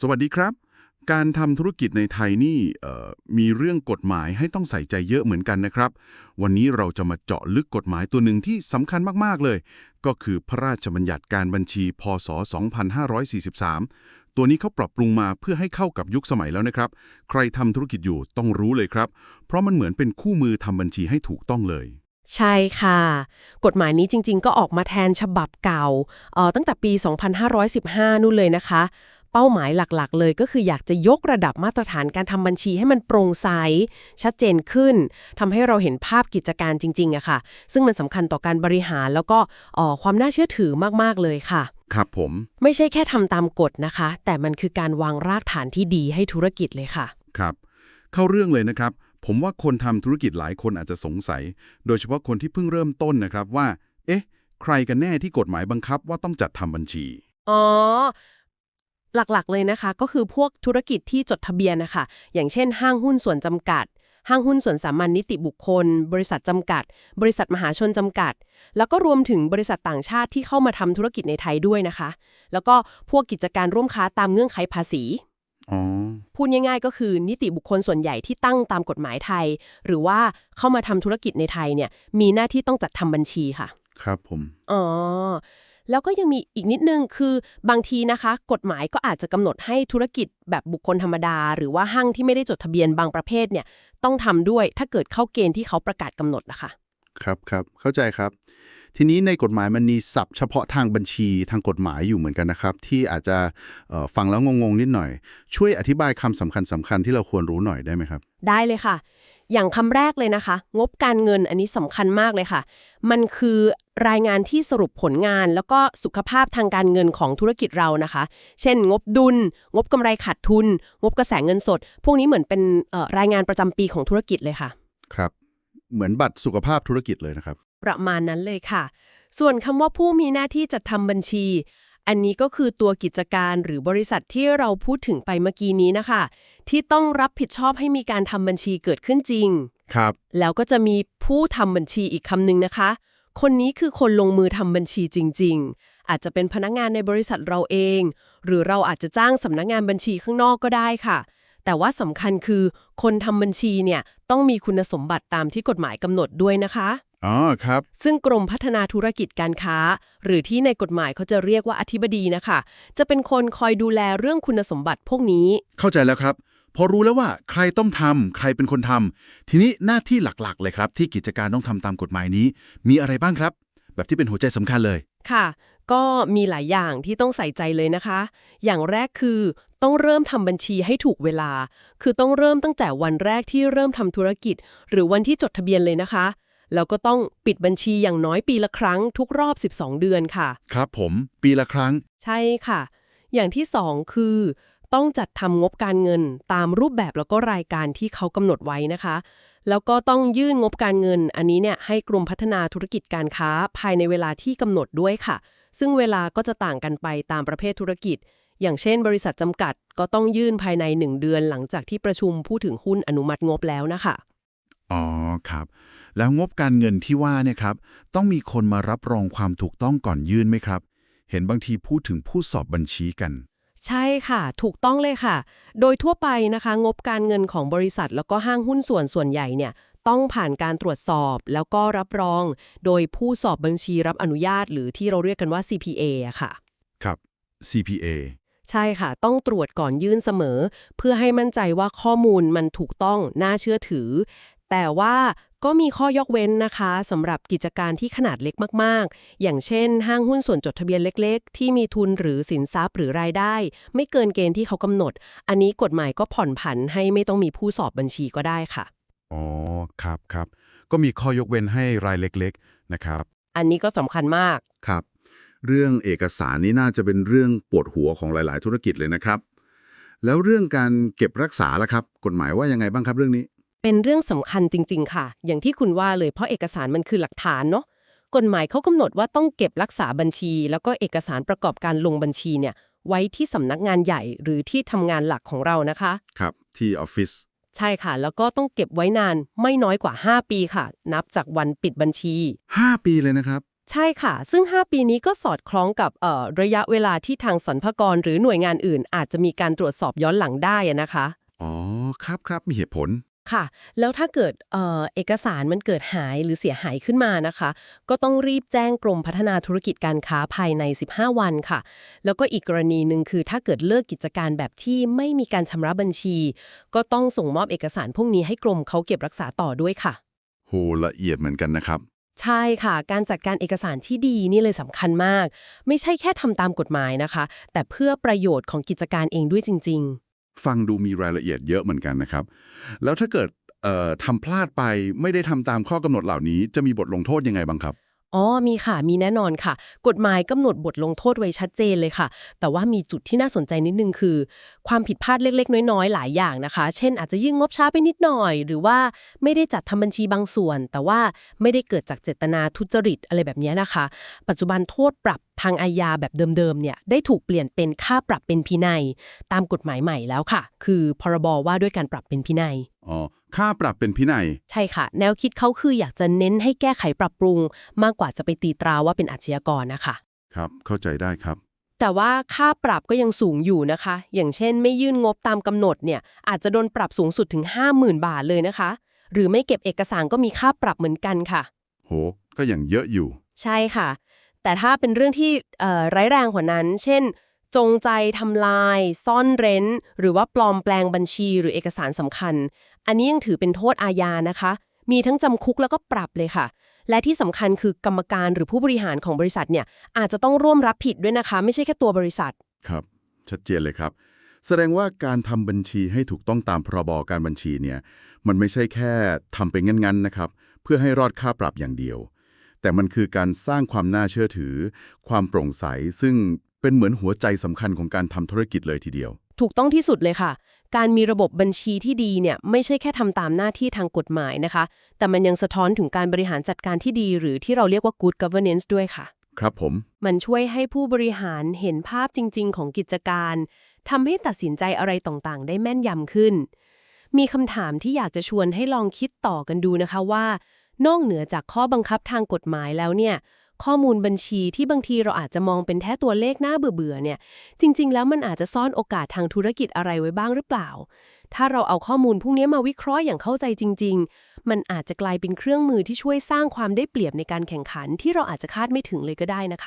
สวัสดีครับ การทำธุรกิจในไทยนี่มีเรื่องกฎหมายให้ต้องใส่ใจเยอะเหมือนกันนะครับ วันนี้เราจะมาเจาะลึกกฎหมายตัวหนึ่งที่สำคัญมากๆเลย ก็คือพระราชบัญญัติการบัญชี พศ 2543 ตัวนี้เขาปรับปรุงมาเพื่อให้เข้ากับยุคสมัยแล้วนะครับ ใครทำธุรกิจอยู่ต้องรู้เลยครับ เพราะมันเหมือนเป็นคู่มือทำบัญชีให้ถูกต้องเลยใช่ค่ะ กฎหมายนี้จริง ๆ ก็ออกมาแทนฉบับเก่าออตั้งแต่ปี 2515 นู่นเลยนะคะ เป้าหมายหลักๆ เลยก็คืออยากจะยกระดับมาตรฐานการทำบัญชีให้มันโปร่งใส ชัดเจนขึ้นทำให้เราเห็นภาพกิจการจริงๆอะค่ะ ซึ่งมันสำคัญต่อการบริหารแล้วก็เอ่อความน่าเชื่อถือมากๆเลยค่ะ ครับผม ไม่ใช่แค่ทำตามกฎนะคะ แต่มันคือการวางรากฐานที่ดีให้ธุรกิจเลยค่ะ ครับ เข้าเรื่องเลยนะครับ ผมว่าคนทำธุรกิจหลายคนอาจจะสงสัย โดยเฉพาะคนที่เพิ่งเริ่มต้นนะครับว่า เอ๊ะ ใครกันแน่ที่กฎหมายบังคับว่าต้องจัดทำบัญชีอ๋อ หลักๆ เลยนะคะ ก็คือพวกธุรกิจที่จดทะเบียนนะคะ อย่างเช่น ห้างหุ้นส่วนจำกัด ห้างหุ้นส่วนสามัญนิติบุคคล บริษัทจำกัด บริษัทมหาชนจำกัด แล้วก็รวมถึงบริษัทต่างชาติที่เข้ามาทำธุรกิจในไทยด้วยนะคะ แล้วก็พวกกิจการร่วมค้าตามเงื่อนไขภาษีอ๋อพูดง่ายๆ ก็คือนิติบุคคลส่วนใหญ่ที่ตั้งตามกฎหมายไทย หรือว่าเข้ามาทำธุรกิจในไทยเนี่ยมีหน้าที่ต้องจัดทำบัญชีค่ะ ครับผมอ๋อ แล้วก็ยังมีอีกนิดนึงคือบางทีนะคะ กฎหมายก็อาจจะกำหนดให้ธุรกิจแบบบุคคลธรรมดา หรือว่าห้างที่ไม่ได้จดทะเบียนบางประเภทเนี่ยต้องทำด้วยถ้าเกิดเข้าเกณฑ์ที่เขาประกาศกำหนดนะคะครับครับเข้าใจครับ ทีนี้ในกฎหมายมันมีศัพท์เฉพาะทางบัญชีทางกฎหมายอยู่เหมือนกันนะครับ ที่อาจจะเอ่อฟังแล้วงงๆ นิดหน่อย ช่วยอธิบายคำสำคัญสำคัญที่เราควรรู้หน่อยได้ไหมครับ ได้เลยค่ะ อย่างคำแรกเลยนะคะ งบการเงินอันนี้สำคัญมากเลยค่ะ มันคือรายงานที่สรุปผลงาน แล้วก็สุขภาพทางการเงินของธุรกิจเรานะคะ เช่น งบดุล งบกำไรขาดทุน งบกระแสเงินสด พวกนี้เหมือนเป็นเอ่อรายงานประจำปีของธุรกิจเลยค่ะ ครับ เหมือนบัตรสุขภาพธุรกิจเลยนะครับ ประมาณนั้นเลยค่ะ ส่วนคำว่าผู้มีหน้าที่จัดทำบัญชี อันนี้ก็คือตัวกิจการหรือบริษัทที่เราพูดถึงไปเมื่อกี้นี้นะคะ ที่ต้องรับผิดชอบให้มีการทำบัญชีเกิดขึ้นจริง ครับ แล้วก็จะมีผู้ทำบัญชีอีกคำหนึ่งนะคะ คนนี้คือคนลงมือทำบัญชีจริง ๆ อาจจะเป็นพนักงานในบริษัทเราเอง หรือเราอาจจะจ้างสำนักงานบัญชีข้างนอกก็ได้ค่ะ แต่ว่าสำคัญคือ คนทำบัญชีเนี่ยต้องมีคุณสมบัติตามที่กฎหมายกำหนดด้วยนะคะ อ๋อ ครับ ซึ่งกรมพัฒนาธุรกิจการค้า หรือที่ในกฎหมายเขาจะเรียกว่าอธิบดีนะคะ จะเป็นคนคอยดูแลเรื่องคุณสมบัติพวกนี้ เข้าใจแล้วครับ พอรู้แล้วว่าใครต้องทำใครเป็นคนทำทีนี้หน้าที่หลักๆ เลยครับ ที่กิจการต้องทำตามกฎหมายนี้ มีอะไรบ้างครับ แบบที่เป็นหัวใจสำคัญเลยค่ะ ก็มีหลายอย่างที่ต้องใส่ใจเลยนะคะ อย่างแรกคือต้องเริ่มทำบัญชีให้ถูกเวลา คือต้องเริ่มตั้งแต่วันแรกที่เริ่มทำธุรกิจ หรือวันที่จดทะเบียนเลยนะคะแล้วก็ต้องปิดบัญชีอย่างน้อยปีละครั้งทุกรอบ 12 เดือนค่ะ ครับผม ปีละครั้ง ใช่ค่ะ อย่างที่สองคือ ต้องจัดทำงบการเงินตามรูปแบบแล้วก็รายการที่เขากำหนดไว้นะคะ แล้วก็ต้องยื่นงบการเงิน อันนี้เนี่ยให้กรมพัฒนาธุรกิจการค้าภายในเวลาที่กำหนดด้วยค่ะ ซึ่งเวลาก็จะต่างกันไปตามประเภทธุรกิจ อย่างเช่น บริษัทจำกัดก็ต้องยื่นภายใน 1 เดือนหลังจากที่ประชุมผู้ถือหุ้นอนุมัติงบแล้วนะคะอ๋อครับ แล้วงบการเงินที่ว่าเนี่ยครับ ต้องมีคนมารับรองความถูกต้องก่อนยื่นไหมครับ เห็นบางทีพูดถึงผู้สอบบัญชีกัน ใช่ค่ะ ถูกต้องเลยค่ะ โดยทั่วไปนะคะ งบการเงินของบริษัท แล้วก็ห้างหุ้นส่วนส่วนใหญ่เนี่ยต้องผ่านการตรวจสอบแล้วก็รับรอง โดยผู้สอบบัญชีรับอนุญาต หรือที่เราเรียกกันว่า CPA อะค่ะ ครับ CPA ใช่ค่ะ ต้องตรวจก่อนยื่นเสมอ เพื่อให้มั่นใจว่าข้อมูลมันถูกต้องน่าเชื่อถือ แต่ว่า ก็มีข้อยกเว้นนะคะสำหรับกิจการที่ขนาดเล็กมาก ๆ อย่างเช่น ห้างหุ้นส่วนจดทะเบียนเล็ก ๆ ที่มีทุนหรือสินทรัพย์หรือรายได้ ไม่เกินเกณฑ์ที่เขากำหนด อันนี้กฎหมายก็ผ่อนผันให้ไม่ต้องมีผู้สอบบัญชีก็ได้ค่ะ อ๋อ ครับครับ ก็มีข้อยกเว้นให้รายเล็ก ๆ นะครับ อันนี้ก็สำคัญมาก ครับ เรื่องเอกสารนี่น่าจะเป็นเรื่องปวดหัวของหลาย ๆ ธุรกิจเลยนะครับ แล้วเรื่องการเก็บรักษาล่ะครับ กฎหมายว่ายังไงบ้างครับเรื่องนี้ เป็นเรื่องสำคัญจริง ๆ ค่ะ อย่างที่คุณว่าเลยเพราะเอกสารมันคือหลักฐานเนาะกฎหมายเขากำหนดว่าต้องเก็บรักษาบัญชี แล้วก็เอกสารประกอบการลงบัญชีเนี่ยไว้ที่สำนักงานใหญ่หรือที่ทำงานหลักของเรานะคะ ครับ ที่ออฟฟิศใช่ค่ะ แล้วก็ต้องเก็บไว้นานไม่น้อยกว่า 5 ปีค่ะ นับจากวันปิดบัญชี 5 ปีเลยนะครับ ใช่ค่ะ ซึ่ง 5 ปีนี้ก็สอดคล้องกับเอ่อระยะเวลาที่ทางสรรพากรหรือหน่วยงานอื่น อาจจะมีการตรวจสอบย้อนหลังได้อะนะคะ อ๋อ ครับครับมีเหตุผล ค่ะ แล้วถ้าเกิดเอ่อเอกสารมันเกิดหายหรือเสียหายขึ้นมานะคะ ก็ต้องรีบแจ้งกรมพัฒนาธุรกิจการค้าภายใน 15 วันค่ะ แล้วก็อีกกรณีหนึ่งคือถ้าเกิดเลิกกิจการแบบที่ไม่มีการชำระบัญชี ก็ต้องส่งมอบเอกสารพวกนี้ให้กรมเขาเก็บรักษาต่อด้วยค่ะ โหละเอียดเหมือนกันนะครับ ใช่ค่ะ การจัดการเอกสารที่ดีนี่เลยสำคัญมาก ไม่ใช่แค่ทำตามกฎหมายนะคะ แต่เพื่อประโยชน์ของกิจการเองด้วยจริง ๆ ฟังดูมีรายละเอียดเยอะเหมือนกันนะครับ แล้วถ้าเกิดทำพลาดไปไม่ได้ทำตามข้อกำหนดเหล่านี้ จะมีบทลงโทษยังไงบ้างครับอ๋อมีค่ะมีแน่นอนค่ะ กฎหมายกำหนดบทลงโทษไว้ชัดเจนเลยค่ะ แต่ว่ามีจุดที่น่าสนใจนิดนึงคือ ความผิดพลาดเล็กๆ น้อยๆ หลายอย่างนะคะ เช่น อาจจะยื่นงบช้าไปนิดหน่อย หรือว่าไม่ได้จัดทำบัญชีบางส่วน แต่ว่าไม่ได้เกิดจากเจตนาทุจริตอะไรแบบนี้นะคะ ปัจจุบันโทษปรับ ทางอาญาแบบเดิมๆเนี่ยได้ถูกเปลี่ยนเป็นค่าปรับเป็นพินัย ตามกฎหมายใหม่แล้วค่ะ คือพรบว่าด้วยการปรับเป็นพินัยอ๋อค่าปรับเป็นพินัย ใช่ค่ะ แนวคิดเขาคืออยากจะเน้นให้แก้ไขปรับปรุง มากกว่าจะไปตีตราว่าเป็นอาชญากรนะคะ ครับ เข้าใจได้ครับ แต่ว่าค่าปรับก็ยังสูงอยู่นะคะ อย่างเช่น ไม่ยื่นงบตามกำหนดเนี่ยอาจจะโดนปรับสูงสุดถึง 50,000 บาทเลยนะคะ หรือไม่เก็บเอกสารก็มีค่าปรับเหมือนกันค่ะ โห ก็อย่างเยอะอยู่ ใช่ค่ะ แต่ถ้าเป็นเรื่องที่ร้ายแรงกว่านั้น เช่น จงใจทำลาย ซ่อนเร้น หรือว่าปลอมแปลงบัญชีหรือเอกสารสำคัญ อันนี้ยังถือเป็นโทษอาญานะคะ มีทั้งจำคุกแล้วก็ปรับเลยค่ะ และที่สำคัญคือกรรมการหรือผู้บริหารของบริษัทเนี่ยอาจจะต้องร่วมรับผิดด้วยนะคะ ไม่ใช่แค่ตัวบริษัท ครับ ชัดเจนเลยครับ แสดงว่าการทำบัญชีให้ถูกต้องตามพรบการบัญชีเนี่ย มันไม่ใช่แค่ทำไปงั้นๆนะครับ เพื่อให้รอดค่าปรับอย่างเดียว แต่มันคือการสร้างความน่าเชื่อถือ ความโปร่งใส ซึ่งเป็นเหมือนหัวใจสำคัญของการทำธุรกิจเลยทีเดียว ถูกต้องที่สุดเลยค่ะ การมีระบบบัญชีที่ดีเนี่ยไม่ใช่แค่ทำตามหน้าที่ทางกฎหมายนะคะ แต่มันยังสะท้อนถึงการบริหารจัดการที่ดี หรือที่เราเรียกว่า good governance ด้วยค่ะ ครับผม มันช่วยให้ผู้บริหารเห็นภาพจริง ๆ ของกิจการทำให้ตัดสินใจอะไรต่างๆ ได้แม่นยำขึ้น มีคำถามที่อยากจะชวนให้ลองคิดต่อกันดูนะคะว่า นอกเหนือจากข้อบังคับทางกฎหมายแล้วเนี่ย ข้อมูลบัญชีที่บางทีเราอาจจะมองเป็นแค่ตัวเลขหน้าเบื่อๆเนี่ย จริง ๆ แล้วมันอาจจะซ่อนโอกาสทางธุรกิจอะไรไว้บ้างหรือเปล่า ถ้าเราเอาข้อมูลพวกนี้มาวิเคราะห์อย่างเข้าใจจริง ๆ มันอาจจะกลายเป็นเครื่องมือที่ช่วยสร้างความได้เปรียบในการแข่งขันที่เราอาจจะคาดไม่ถึงเลยก็ได้นะคะ